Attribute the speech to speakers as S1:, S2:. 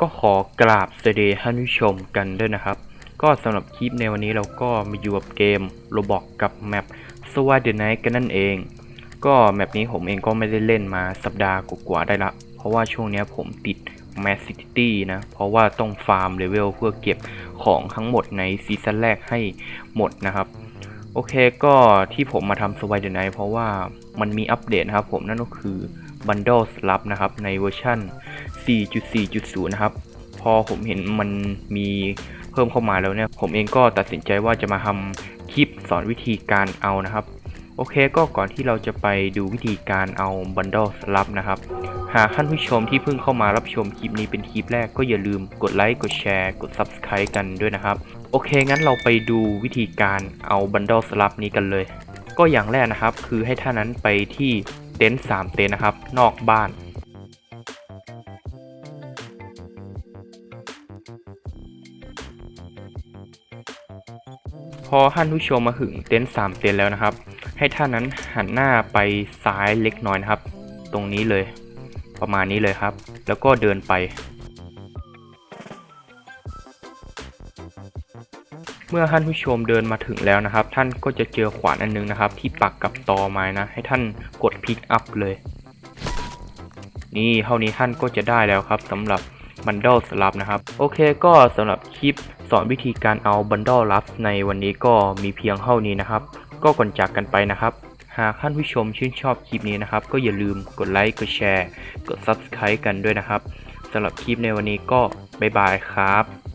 S1: ก็ขอกราบสวัสดีท่านผู้ชมกันด้วยนะครับ ก็สำหรับคลิปในวันนี้เราก็มาอยู่กับเกมโรบอกกับแมปสว d เด n ไนกันนั่นเอง ก็แมปนี้ผมเองก็ไม่ได้เล่นมาสัปดาห์กว่าๆได้ละ เพราะว่าช่วงนี้ผมติด m a s s i t y นะ เพราะว่าต้องฟาร์มเลเวลเพื่อเก็บของทั้งหมดในซีซั่นแรกให้หมดนะครับ โอเคก็ที่ผมมาทำสว d เด n ไนเพราะว่ามันมีอัปเดตนะครับผมนั่นก็คือ Bundle Slab นะครับในเวอร์ชัน 4.4.0 นะครับ พอผมเห็นมันมีเพิ่มเข้ามาแล้วเนี่ย ผมเองก็ตัดสินใจว่าจะมาทำคลิปสอนวิธีการเอานะครับ โอเคก็ก่อนที่เราจะไปดูวิธีการเอา Bundle Slab นะครับ หากท่านผู้ชมที่เพิ่งเข้ามารับชมคลิปนี้เป็นคลิปแรกก็อย่าลืมกดไลค์กดแชร์กด Subscribe กันด้วยนะครับ โอเคงั้นเราไปดูวิธีการเอา Bundle Slab นี้กันเลย ก็อย่างแรกนะครับ คือให้ท่านนั้นไปที่เต็นท์3เต็นท์นะครับ นอกบ้าน พอท่านผู้ชมมาถึงเต็นท์3เต็นท์แล้วนะครับ ให้ท่านนั้นหันหน้าไปซ้ายเล็กน้อยนะครับ ตรงนี้เลย ประมาณนี้เลยครับ แล้วก็เดินไป เมื่อท่านผู้ชมเดินมาถึงแล้วนะครับ ท่านก็จะเจอขวานอันนึงนะครับ ที่ปักกับตอไม้นะ ให้ท่านกดพิกอัพเลย นี่เท่านี้ท่านก็จะได้แล้วครับสำหรับ บันดอลสลับนะครับ โอเคก็สำหรับคลิปสอนวิธีการเอา Bundle ลับในวันนี้ก็มีเพียงเท่านี้นะครับ ก็ก่อนจากกันไปนะครับ หากท่านผู้ชมชื่นชอบคลิปนี้นะครับ ก็อย่าลืมกดไลค์กดแชร์ กด Subscribe กันด้วยนะครับสำหรับคลิปในวันนี้ก็บ๊ายบายครับ